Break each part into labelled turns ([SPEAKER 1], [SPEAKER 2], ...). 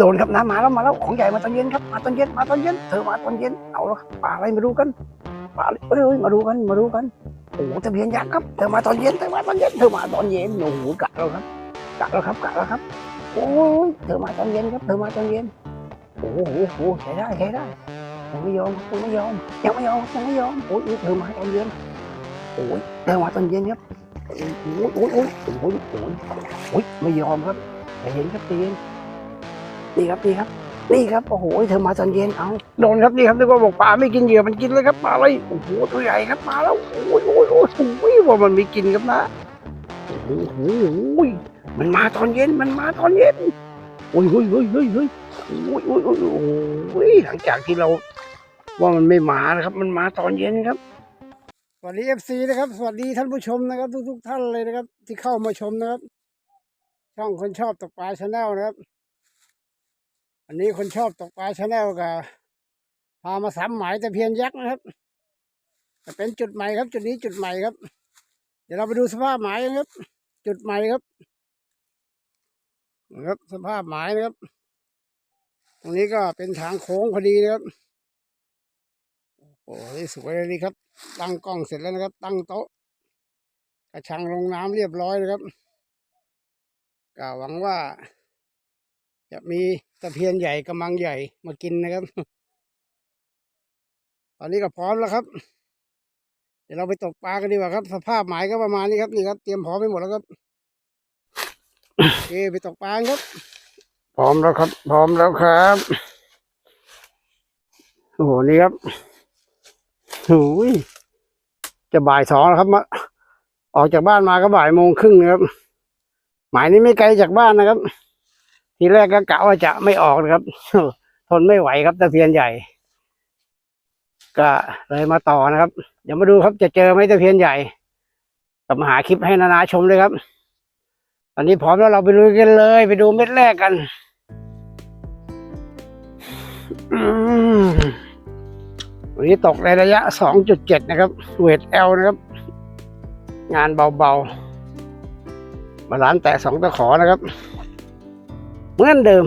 [SPEAKER 1] โดนครับน้ำมาแล้วมาแล้วของใหญ่มาตอนเย็นครับมาตอนเย็นมาตอนเย็นเธอมาตอนเย็นเอาแล้วปลาอะไรมาดูกันปลาเอ้ยมาดูกันมาดูกันโอ้โหตะเพียนยักษ์ครับเธอมาตอนเย็นเธอมาตอนเย็นเธอมาตอนเย็นโอ้โหกะแล้วครับกะแล้วครับกะแล้วครับโอ้ยเธอมาตอนเย็นครับเธอมาตอนเย็นโอ้โหโอ้โหใช้ได้ใช้ได้ยังไม่ยอมยังไม่ยอมยังไม่ยอมยังไม่ยอมโอ้ยเธอมาตอนเย็นโอ้ยเธอมาตอนเย็นครับโอ้ยโอ้ยโอ้ยโอ้ยโอ้ยโอ้ยโอ้ยไม่ยอมครับใจเย็นครับใจเย็น นี่ครับนี่ครับ นี่ครับโอ้โหเธอมาตอนเย็นเอาโดนครับนี่ครับนึกว่าบอกปลาไม่กินเหยื่อมันกินเลยครับปลาอะไรโอ้โหตัวใหญ่ครับมาแล้วโอ้ยโอ้ยโอ้ยโอ้ยว่ามันไมีกินครับนะโอ้โหมันมาตอนเย็นมันมาตอนเย็นโอ้ยโอ้ยโอ้ยโอ้ยโอ้ยโอ้ยโอ้ยโอ้ยโอ้ยหลังจากที่เรา ว่ามันไม่มานะครับ มันมาตอนเย็นครับสวัสดีเอฟซีนะครับ สวัสดีท่านผู้ชมนะครับ ทุก ๆ ท่านเลยนะครับ ที่เข้ามาชมนะครับ ช่องคนชอบตกปลาชาแนลนะครับ อันนี้คนชอบตกปลาชาแนลกับพามาสามหมายตะเพียนยักษ์นะครับจะเป็นจุดใหม่ครับ จุดนี้จุดใหม่ครับ เดี๋ยวเราไปดูสภาพหมายครับ จุดใหม่ครับนะครับสภาพหมายนะครับ ตรงนี้ก็เป็นทางโค้งพอดีนะครับโอ้โหสวยเลยนี่ครับ ตั้งกล้องเสร็จแล้วนะครับ ตั้งโต๊ะ กระชังลงน้ำเรียบร้อยนะครับก็หวังว่าจะมี ตะเพียนใหญ่กำมังใหญ่มากินนะครับ ตอนนี้ก็พร้อมแล้วครับ เดี๋ยวเราไปตกปลากันดีกว่าครับ สภาพหมายก็ประมาณนี้ครับนี่ครับ เตรียมพร้อมไปหมดแล้วครับโอเคไปตกปลาครับ พร้อมแล้วครับ พร้อมแล้วครับโอ้โหนี่ครับโอ้ยจะบ่ายสองแล้วครับมาออกจากบ้านมาก็บ่ายโมงครึ่งนะครับ หมายนี้ไม่ไกลจากบ้านนะครับ ทีแรกก็กะว่าจะไม่ออกนะครับ ทนไม่ไหวครับตะเพียนใหญ่ ก็เลยมาต่อนะครับ เดี๋ยวมาดูครับจะเจอไหมตะเพียนใหญ่กลับมาหาคลิปให้นานาชมเลยครับ ตอนนี้พร้อมแล้วเราไปลุยกันเลย ไปดูเม็ดแรกกันอันนี้ตกในระยะ 2.7 นะครับ เวทเอลนะครับ งานเบาๆบาลานแตะสองตะขอนะครับ เหมือนเดิม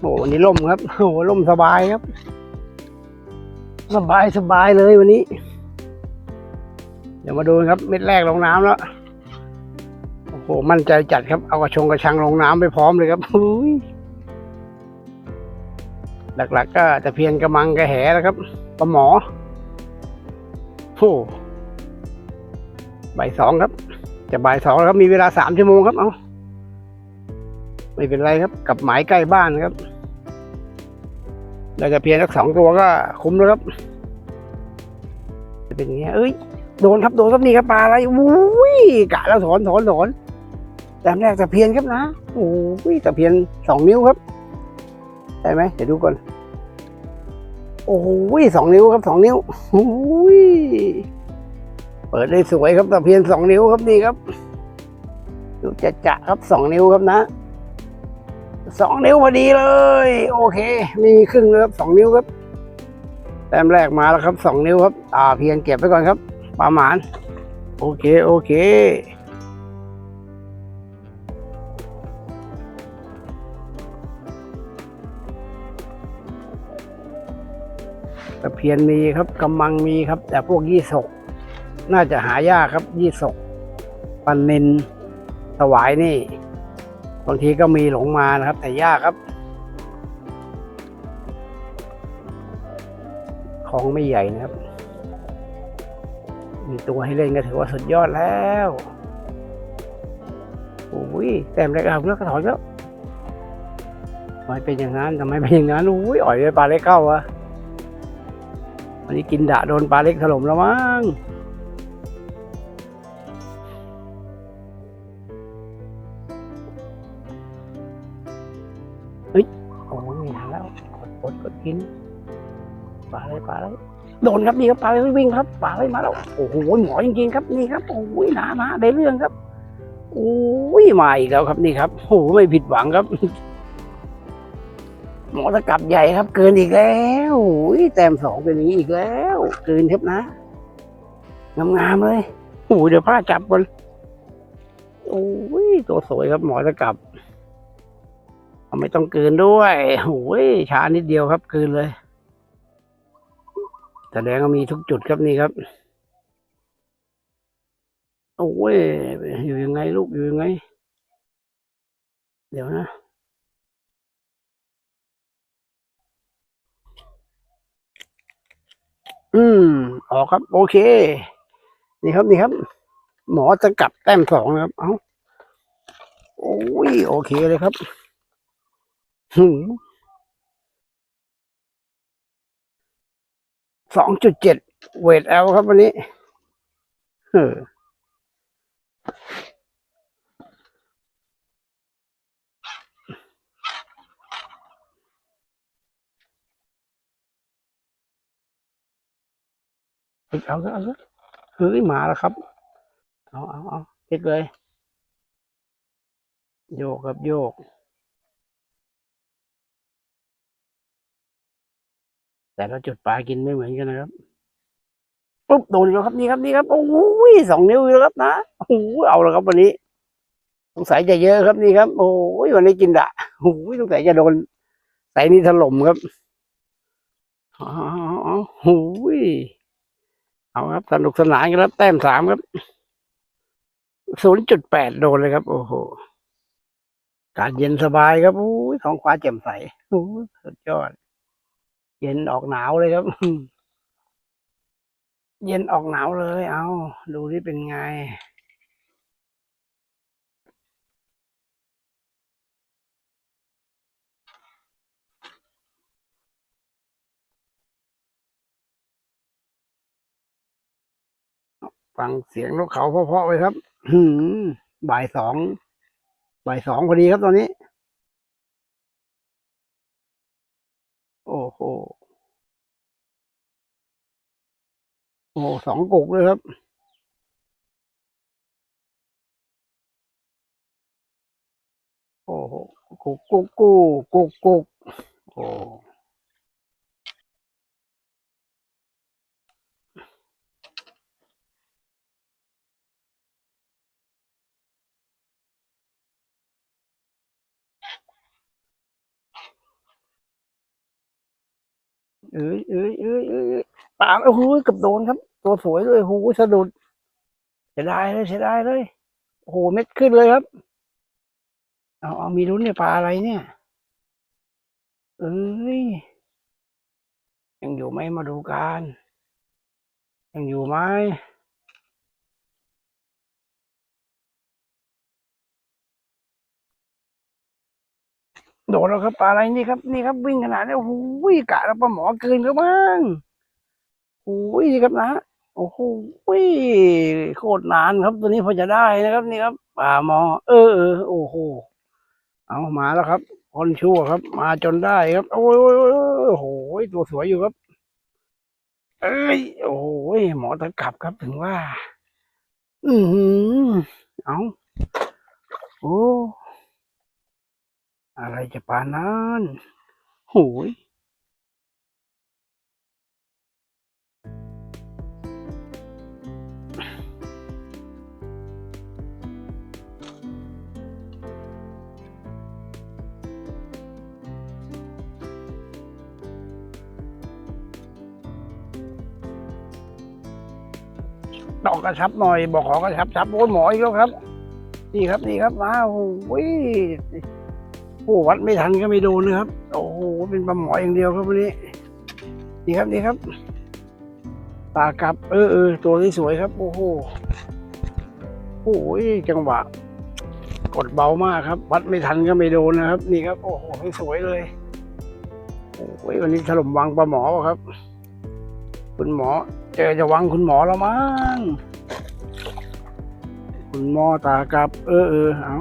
[SPEAKER 1] โอ้วันนี้ล่มครับ โอ้ล่มสบายครับ สบายสบายเลยวันนี้ เดี๋ยวมาดูครับ เม็ดแรกลงน้ำแล้ว โอ้โห มั่นใจจัดครับ เอากระชงกระชังลงน้ำไปพร้อมเลยครับหุยหลักๆก็จะเพียนกระมังกระแหแล้วครับปลาหมอโอ้บ่ายสองครับ จะบ่ายสองแล้วครับ มีเวลาสามชั่วโมงครับ เอา ไม่เป็นไรครับกับหมายใกล้บ้านครับเราจะเพียนสักสองตัวก็คุ้มแล้วครับจะเป็นอย่างเงี้ยเอ้ยโดนครับโดนครับนี่ครับปลาอะไรอุ้ยกะแล้วถอนถอนถอนแต้มแรกตะเพียนครับนะโอ้ยตะเพียนสองนิ้วครับได้ไหมเดี๋ยวดูก่อนโอ้ยสองนิ้วครับสองนิ้วโอ้ยเปิดได้สวยครับตะเพียนสองนิ้วครับนี่ครับดูจะจะครับสองนิ้วครับนะ สองนิ้วพอดีเลย โอเค ไม่มีครึ่งเลยครับสองนิ้วครับ แต้มแรกมาแล้วครับสองนิ้วครับ อ่าเพียงเก็บไว้ก่อนครับปลาหมานโอเค โอเคตะเพียนมีครับกำมังมีครับ แต่พวกยี่สก น่าจะหายากครับยี่สกปันนินถวายนี่ บางทีก็มีหลงมานะครับ แต่ยากครับ ของไม่ใหญ่นะครับ มีตัวให้เล่นก็ถือว่าสุดยอดแล้วโอ้ยแต้มแรกเอาแล้วก็ถอยแล้วทำไมเป็นอย่างนั้นทำไมเป็นอย่างนั้นอุ้ยอ่อยเลยปลาเล็กเข้าวะวันนี้กินดะโดนปลาเล็กถล่มแล้วมั้ง ดกดกดกินปลาอะไรปลาอะไรโดนครับนี่ครับปลาเลยวิ่งครับปลาเลยมาแล้วโอ้โหหมอจริงๆครับนี่ครับโอ้ยหนาหนาได้เรื่องครับโอ้ยมาอีกแล้วครับนี่ครับโอ้ไม่ผิดหวังครับ หมอตะกลับใหญ่ครับ เกินอีกแล้วโอ้ยแต้มสองเป็นอย่างนี้อีกแล้ว เกินครับนะงามๆเลยโอ้ยเดี๋ยวพลาจับก่อนโอ้ยตัวสวยครับหมอตะกลับ ไม่ต้องกืนด้วยโอ้ยช้านิดเดียวครับกืนเลย แสดงว่ามีทุกจุดครับนี่ครับ โอ้ย อยู่ยังไงลูกอยู่ยังไง เดี๋ยวนะอืม ออกครับ โอเค นี่ครับนี่ครับ หมอจะกลับแต้มสองนะครับ เอ้า โอ้ย โอเคเลยครับ สองจุดเจ็ดเวทแอลครับวันนี้เออเฮ้ยเอาซะเอาซะเฮ้ยมาแล้วครับ เอาเอาเอาเก็ดเลย โยกครับโยก แต่ละจุดปลากินไม่เหมือนกันนะครับปุ๊บโดนแล้วครับนี่ครับนี่ครับโอ้ยสองนิ้วแล้วครับนะโอ้โหเอาแล้วครับวันนี้สงสัยจะเยอะครับนี่ครับ โอ้ยวันนี้กินดะโอ้ยสงสัยจะโดนใส่นี่ถล่มครับอาเอโอ้ยเอาครับสนุกสนานกันครับแต้มสามครับศูนย์จุดแปดโดนเลยครับ โอ้โหกาศเย็นสบายครับโอ้ยท้องฟ้าแจ่มใสโอ้ยสุดยอด เย็นออกหนาวเลยครับ เย็นออกหนาวเลย เอาดูที่เป็นไง ฟังเสียงนกเขาเพาะๆไว้ครับบ่ายสองบ่ายสองพอดีครับตอนนี้ โอ้โหโอ้โหสองกุกเลยครับ โอ้โหกุกกุกกูกุกกุกโอ้ เอ้ยเอ้ยเอ้ยเอ้ยปามโอ้โหเกับโดนครับ ตัวสวยเลยโอ้โหสะดุดเสียดายเลยเสียดายเลยโอ้โหเม็ดขึ้นเลยครับเอาเอามีลุ้นเนี่ยปลาอะไรเนี่ยเอ้ยยังอยู่ไหมมาดูกันยังอยู่ไหม โดดแล้วครับปลาอะไรนี่ครับนี่ครับ วิ่งขนาดนี้โอ้โหกะแล้วปลาหมอเกินก็บ้างโอ้ยนี่ครับนะโอ้โหโคตรนานครับ ตัวนี้พอจะได้นะครับ นี่ครับปลาหมอ เออโอ้โหเอามาแล้วครับคนชั่วครับ มาจนได้ครับ โอ้ยโอ้ยโอ้โหตัวสวยอยู่ครับ เอ้ยโอ้ยหมอตะกลับครับถึงว่า อือหือเอาโอ้ อะไรจะปานนั้นโหยดอกกระชับหน่อย บอกขอกระชับชับโอ้หมออีกแล้วครับ นี่ครับนี่ครับมาโอ้ย โอ้วัดไม่ทันก็ไม่โดนนะครับ โอ้โหเป็นปลาหมออย่างเดียวครับวันนี้นี่ครับนี่ครับตากลับ เออเออตัวที่สวยครับ โอ้โหโอ้ยจังหวะ กดเบามากครับ วัดไม่ทันก็ไม่โดนนะครับ นี่ครับ โอ้โหสวยเลยโอ้ยวันนี้ถล่มวังปลาหมอครับ คุณหมอ เจอจะวังคุณหมอแล้วมั้งคุณหมอตากลับ เออเออเอา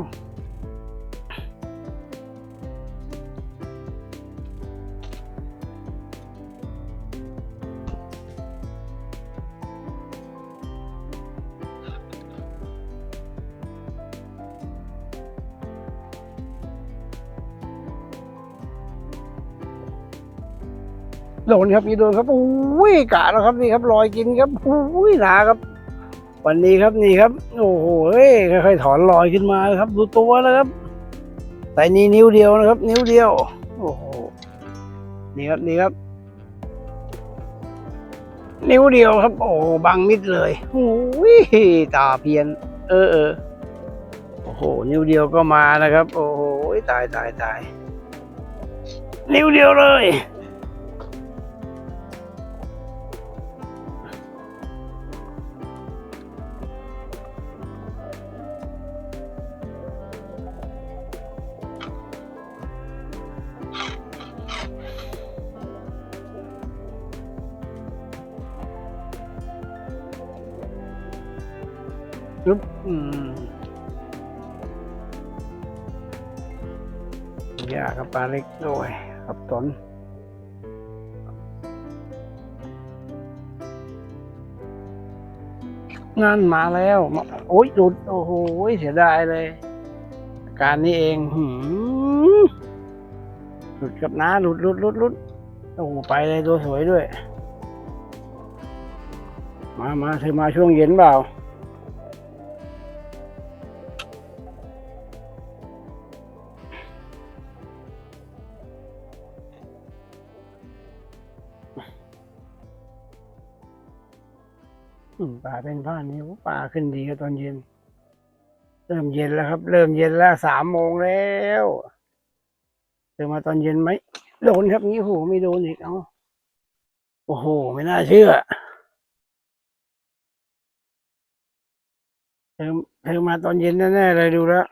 [SPEAKER 1] โดนครับนี่โดนครับอุ้ยกะแล้วครับนี่ครับรอยกินครับอุ้ยหนาครับ วันนี้ครับนี่ครับ โอ้โหเฮ้ยค่อยๆถอนรอยขึ้นมาครับ ดูตัวแล้วครับแสส่นี้นิ้วเดียวนะครับ นิ้วเดียว โอ้โหนี่ครับนี่ครับ นิ้วเดียวครับ โอ้บังมิดเลยโอ้ยตาเพียน เออเออโอ้โห นิ้วเดียวก็มานะครับ โอ้โหตายตายตายนิ้วเดียวเลยากครับปลาเล็กด้วยครับตอนงานมาแล้ว โอ้ยหลุด โอ้โห เสียดายเลยอาการนี้เองหืมหลุดกับน้าหลุดหลุดหลุดหลุดโอ้โหไปเลยตัวสวยด้วย มา มาเธอมาช่วงเย็นเปล่า ป่าเป็นผ้านี้ป่าขึ้นดีครับตอนเย็น เริ่มเย็นแล้วครับ เริ่มเย็นแล้วสามโมงแล้วเจอมาตอนเย็นไหมโดนครับงี้โหไม่โดนอีกเอาโอ้โห ไม่น่าเชื่อเธอเธอมาตอนเย็นแน่ๆเลยดูแล้ว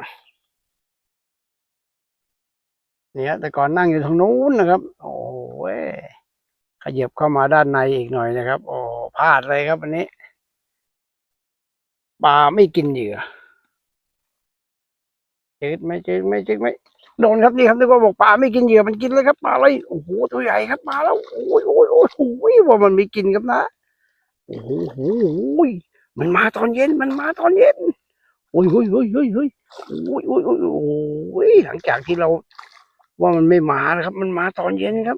[SPEAKER 1] เนี่ยแต่ก่อนนั่งอยู่ทางนู้นนะครับ โอ้โหขยับเข้ามาด้านในอีกหน่อยนะครับ โอ้พลาดเลยครับวันนี้ ปลาไม่กินเหยื่อจืดไหมจืดไหมจืดไหมโดนครับนี่ครับนึกว่าบอกปลาไม่กินเหยื่อมันกินเลยครับปลาอะไรโอ้โหตัวใหญ่ครับปลาแล้วโอ้ยโอ้ยโอ้ยโอ้ยว่ามันไม่กินครับนะโอ้โหโอ้โหมันมาตอนเย็นมันมาตอนเย็นโอ้ยโอ้ยโอ้ยโอ้ยโอ้ยโอ้ยโอ้ยโอ้ยโอ้ยหลังจากที่เรา ว่ามันไม่มานะครับ มันมาตอนเย็นครับ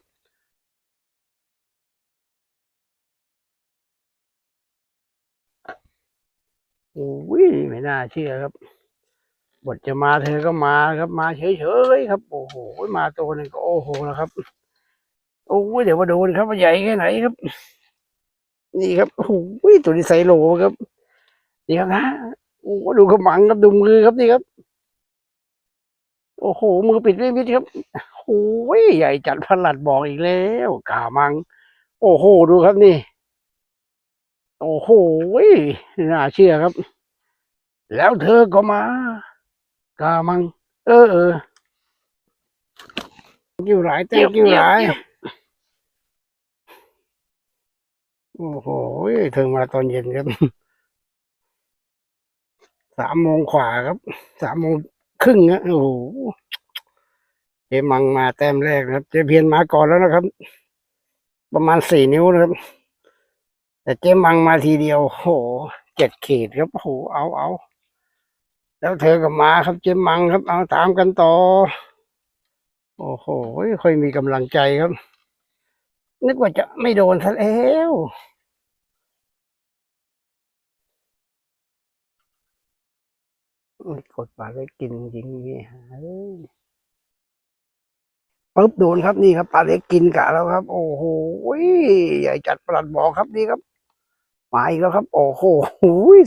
[SPEAKER 1] อ้ยไม่น่าเชื่อครับ บทจะมาเธอก็มาครับ มาเฉยๆครับ โอ้โหมาตัวนึงก็โอ้โหแล้วครับ โอ้ยเดี๋ยวมาดูนะครับว่าใหญ่แค่ไหนครับ นี่ครับโอ้โหตัวนี้ไซโลครับนี่ครับนะโอ้ดูกระมังครับดูมือครับนี่ครับ โอ้โหมือปิดไม่มิดครับโอ้ยใหญ่จัดพลัดบอกอีกแล้วกามัง โอ้โหดูครับนี่ โอ้โหน่าเชื่อครับ แล้วเธอก็มากามัง เออเออกิ้วหลายแต้มกิ้วหลาย โอ้โหเธอมาตอนเย็นครับสามโมงขวาครับ สามโมงครึ่งนะโอ้โหเจมังมาแต้มแรกนะครับ เจเพียนมาก่อนแล้วนะครับ ประมาณสี่นิ้วนะครับ แต่เจมังมาทีเดียวโหเจ็ดขีดครับโหเอาเอาแล้วเธอก็มาครับเจมังครับ เอาตามกันต่อ โอ้โหค่อยมีกำลังใจครับ นึกว่าจะไม่โดนซะแล้วกดปลาได้กินจริงนี่ฮะเอ้ยปึ๊บโดนครับนี่ครับปลาเล็กกินกะแล้วครับ โอ้โหใหญ่จัดประหลัดบอกครับนี่ครับ มาอีกแล้วครับ โอ้โห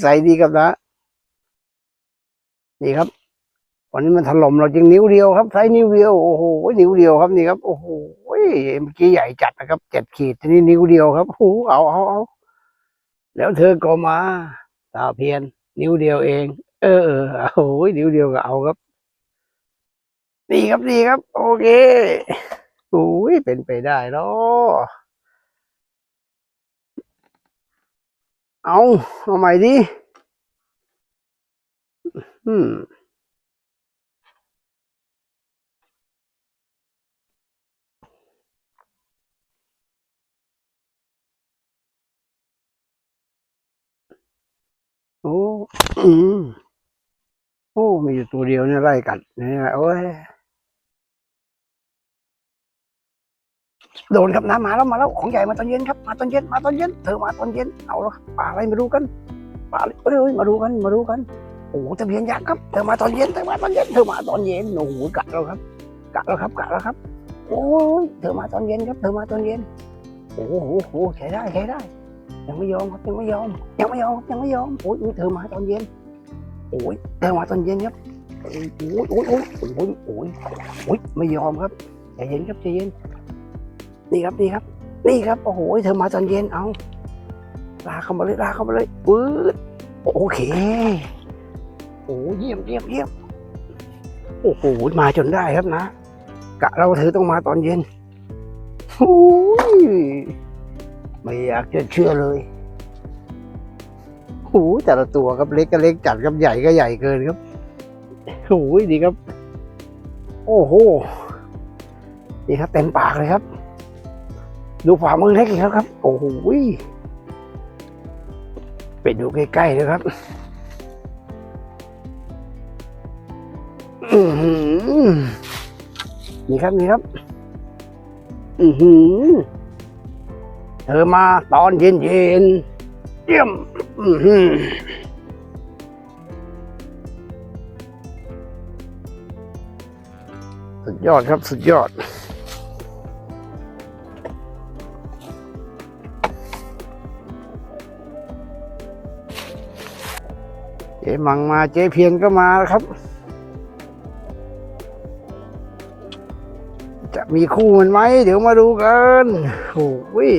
[SPEAKER 1] ใส่ดีครับนะนี่ครับ วันนี้มันถล่มเราจริงนิ้วเดียวครับใช้นิ้วเดียวโอ้โหนิ้วเดียวครับนี่ครับ โอ้โหเมื่อกี้ใหญ่จัดนะครับเจ็ดขีดทีนี้นิ้วเดียวครับโอ้โหเอาเอาเอาแล้วเธอก็มาตาเพียน นิ้วเดียวเอง เออเออโอ้โหนิ้วเดียวก็เอาครับนี่ครับนี่ครับ โอเคโอ้ยเป็นไปได้เนาะ เอาเอาใหม่ดิอืมโอ้ อืม โอ้ มีอยู่ตัวเดียวเนี่ยไล่กัดเนี่ยโอ้ย โดนครับน้ำมาแล้วมาแล้วของใหญ่มาตอนเย็นครับมาตอนเย็นมาตอนเย็นเธอมาตอนเย็นเอาแล้วปลาอะไรมาดูกันปลาเอ้ยมาดูกันมาดูกันโอ้โหตะเพียนยักษ์ครับเธอมาตอนเย็นเธอมาตอนเย็นเธอมาตอนเย็นโอ้โหกะแล้วครับกะแล้วครับกะแล้วครับโอ้ยเธอมาตอนเย็นครับเธอมาตอนเย็นโอ้โหโอ้โหใช้ได้ใช้ได้ ยังไม่ยอมครับยังไม่ยอมยังไม่ยอมยังไม่ยอมโอ้ยเธอมาตอนเย็นโอ้ยเธอมาตอนเย็นครับโอ้ยโอ้ยโอ้ยโอ้ยโอ้ยโอ้ยโอ้ยไม่ยอมครับใจเย็นครับใจเย็น นี่ครับนี่ครับ นี่ครับโอ้โหเธอมาตอนเย็นเอาลากเข้ามาเลยลากเข้ามาเลยปื๊ดโอเคโอ้เยี่ยมเยี่ยมเยี่ยมโอ้โหมาจนได้ครับนะกะเราเธอต้องมาตอนเย็นโอ้ยไม่อยากจะเชื่อเลยโอ้แต่ละตัวครับเล็กก็เล็กจัดครับใหญ่ก็ใหญ่เกินครับโอ้ยดีครับ โอ้โหนี่ครับเต็มปากเลยครับ ดูฝ่ามือเล็กอีกแล้วครับ โอ้โหไปดูใกล้ๆเลยครับนี่ครับนี่ครับ อือหือเธอมาตอนเย็นเย็นเยี่ยม อือหือสุดยอดครับ สุดยอด จ๊มังมาเจ๊เพียนก็มาครับ จะมีคู่มันไหมเดี๋ยวมาดูกันโอ้ย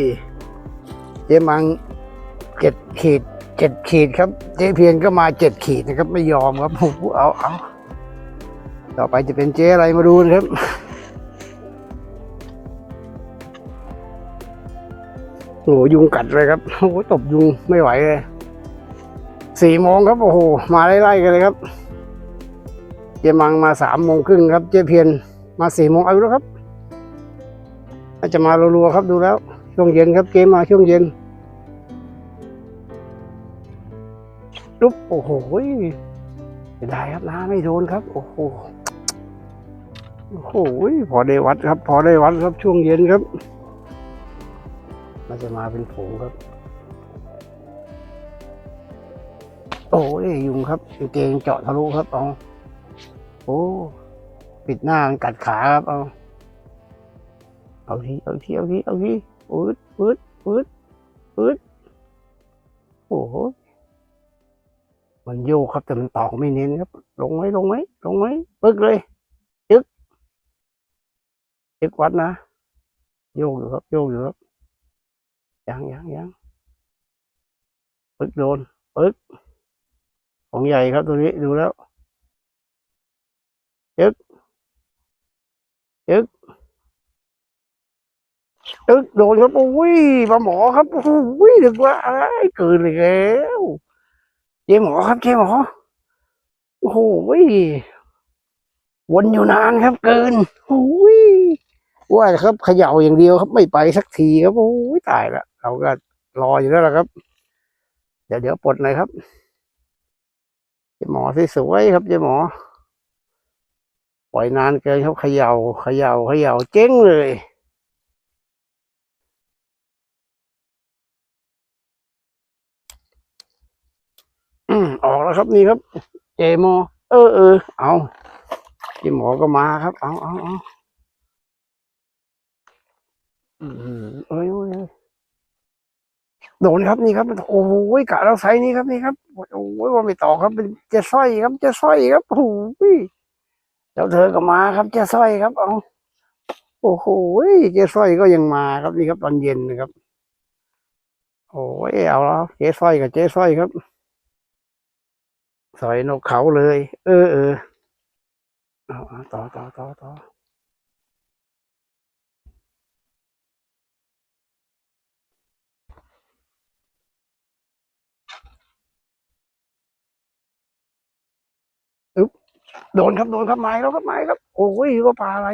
[SPEAKER 1] เจ๊มังเจ็ดขีดเจ็ดขีดครับ เจ๊เพียนก็มาเจ็ดขีดนะครับ ไม่ยอมครับโอ้โหเอาเอาต่อไปจะเป็นเจ๊อะไรมาดูนะครับโอ้โหยุงกัดเลยครับโอ้ตบยุงไม่ไหวเลย สี่โมงครับโอ้โหมาไล่ๆกันเลยครับเจมังมาสามโมงครึ่งครับ เจเพียนมาสี่โมงเอาแล้วครับน่าจจะมารัวๆครับดูแล้ว ช่วงเย็นครับเกมมาช่วงเย็นลุบโอ้โหเสียดายครับน้าไม่โดนครับ โอ้โหโอ้โหพอได้วัดครับ พอได้วัดครับช่วงเย็นครับน่าจะมาเป็นฝูงครับ โอ้ยยุงครับกางเกงเจาะทะลุครับเอาโอ้ปิดหน้ามันกัดขาครับเอาเอาทีเอาทีเอาทีเอาทีปืดปืดปืดปืดโอ้โหมันโยกครับแต่มันตอกไม่เน้นครับ ลงไหมลงไหมลงไหมปึ๊กเลยจึ๊กจึ๊กวัดนะโยกอยู่ครับโยกอยู่ครับยังยังยังปึ๊กโดนปึ๊ก ของใหญ่ครับตัวนี้ดูแล้วยึกยึกยึกโดนครับโอ้ยปลาหมอครับโอ้ยดึกว่าอะไรเกินเลยแล้วเจ๊หมอครับเจ๊หมอโอ้โหวนอยู่นานครับเกินโอ้ยว่าครับเขย่าอย่างเดียวครับไม่ไปสักทีครับโอ้ยตายละเราก็รออยู่แล้วละครับ เดี๋ยวเดี๋ยวปลดหน่อยครับ หมอสวยครับเจ๊หมอ ปล่อยนานเกินครับเขยา่าเขย่าเขย่าเจ๊งเลยออกแล้วครับนี่ครับ เจมอ เออเออเอาเจหมอก็มาครับ เอาเอาเอาอืมเอ้ยเอ้ยเอ้ย โดนครับนี่ครับโอ้โหกะเราใส่นี่ครับนี่ครับโอ้โหว่าไม่ต่อครับเป็นเจสร้อยครับเจสร้อยครับโอ้โหแล้วเธอก็มาครับเจสร้อยครับเอาโอ้โหเจสร้อยก็ยังมาครับนี่ครับตอนเย็นนะครับ โอ้ยเอาแล้วเจสร้อยกับเจสร้อยครับสอยนกเขาเลย เออเออเอาเอาต่อต่อต่อต่อ โดนครับโดนครับไม้แล้วครับไม้ครับ โอ้ยก็ปลาอะไร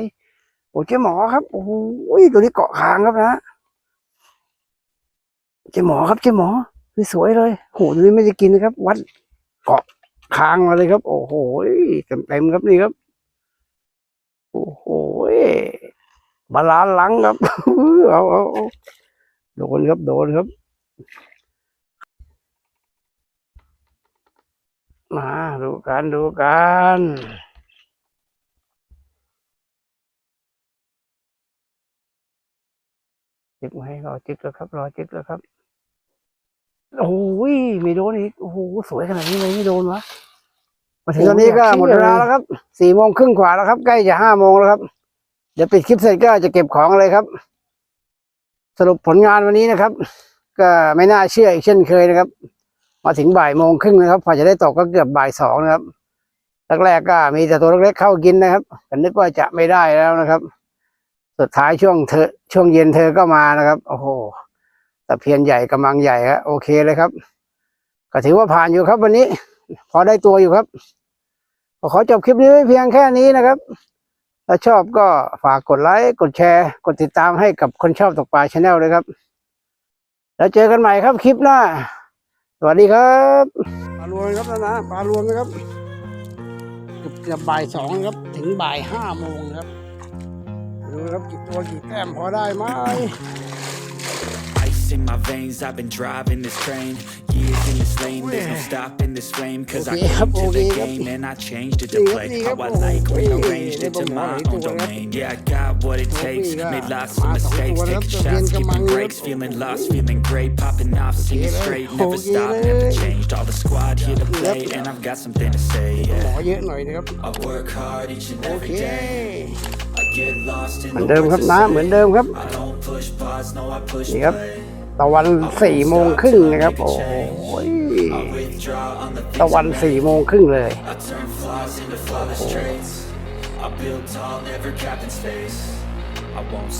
[SPEAKER 1] โอ้เจ๊หมอครับโอ้ยตัวนี้เกาะคางครับนะเจ๊หมอครับเจ๊หมอสวยเลยโหตัวนี้ไม่ได้กินนะครับ วัดเกาะคางมาเลยครับ โอ้โหเต็มเต็มๆครับนี่ครับ โอ้โหบาลานหลังครับเอาเอาโดนครับโดนครับ มาดูกันดูกันจิกไหมรอจิกแล้วครับ รอจิกแล้วครับ โอ้ยไม่โดนอีกโอ้โหสวยขนาดนี้เลยไม่โดนวะมาถึงตอนนี้ก็หมดเวลาแล้วครับสี่โมงครึ่งกว่าแล้วครับ ใกล้จะห้าโมงแล้วครับ เดี๋ยวปิดคลิปเสร็จก็จะเก็บของเลยครับ สรุปผลงานวันนี้นะครับ ก็ไม่น่าเชื่ออีกเช่นเคยนะครับ มาถึงบ่ายโมงครึ่งนะครับพอจะได้ตกก็เกือบบ่ายสองนะครับแรกๆก็มีแต่ตัวเล็กๆเข้ากินนะครับก็นึกว่าจะไม่ได้แล้วนะครับ สุดท้ายช่วงเธอช่วงเย็นเธอก็มานะครับ โอ้โหตะเพียนใหญ่กำลังใหญ่ครับโอเคเลยครับ ก็ถือว่าผ่านอยู่ครับวันนี้ พอได้ตัวอยู่ครับขอจบคลิปนี้ไว้เพียงแค่นี้นะครับ ถ้าชอบก็ฝากกดไลค์กดแชร์ กดติดตามให้กับคนชอบตกปลาชาแนลเลยครับ แล้วเจอกันใหม่ครับคลิปหน้า สวัสดีครับปลาลวงครับนะนะปลาลวงนะครับเกือบเกือบบ่ายสองครับ ถึงบ่ายห้าโมงครับดูครับกี่ตัวกี่แต้มพอได้ไหม
[SPEAKER 2] Ice in my veins, I've been driving this train Years in this lane, there's no stopping this flame Cause I
[SPEAKER 1] Okay,
[SPEAKER 2] came to the
[SPEAKER 1] okay,
[SPEAKER 2] game and I changed it to
[SPEAKER 1] okay,
[SPEAKER 2] play How I
[SPEAKER 1] okay,
[SPEAKER 2] like,
[SPEAKER 1] okay,
[SPEAKER 2] rearranged it to
[SPEAKER 1] okay,
[SPEAKER 2] my
[SPEAKER 1] okay,
[SPEAKER 2] own
[SPEAKER 1] okay,
[SPEAKER 2] domain Yeah, I got what it takes,
[SPEAKER 1] okay,
[SPEAKER 2] made lots
[SPEAKER 1] ah,
[SPEAKER 2] of
[SPEAKER 1] ah,
[SPEAKER 2] mistakes
[SPEAKER 1] okay,
[SPEAKER 2] Taking
[SPEAKER 1] okay,
[SPEAKER 2] shots,
[SPEAKER 1] okay,
[SPEAKER 2] skipping
[SPEAKER 1] okay,
[SPEAKER 2] breaks,
[SPEAKER 1] okay,
[SPEAKER 2] feeling
[SPEAKER 1] okay.
[SPEAKER 2] lost, feeling great Popping off, singing
[SPEAKER 1] Okay,
[SPEAKER 2] straight, never
[SPEAKER 1] okay,
[SPEAKER 2] stop, never
[SPEAKER 1] okay.
[SPEAKER 2] changed All the squad here to play
[SPEAKER 1] Yep.
[SPEAKER 2] and I've got something to say,
[SPEAKER 1] หม
[SPEAKER 2] yeah
[SPEAKER 1] อเยอะหน่อยนะครับ
[SPEAKER 2] I work hard each and
[SPEAKER 1] โอ
[SPEAKER 2] every
[SPEAKER 1] เค
[SPEAKER 2] day I get lost in
[SPEAKER 1] เหมือน
[SPEAKER 2] the
[SPEAKER 1] เดิมครับ
[SPEAKER 2] words
[SPEAKER 1] นะ
[SPEAKER 2] I
[SPEAKER 1] เหมือน
[SPEAKER 2] say
[SPEAKER 1] เดิมครับ
[SPEAKER 2] I don't push pause, no I push
[SPEAKER 1] นี่ครับ
[SPEAKER 2] play
[SPEAKER 1] ตะวันสี่โมงครึ่งนะครับ โอ้ยตะวันสี่โมงครึ่งเลย
[SPEAKER 2] I won't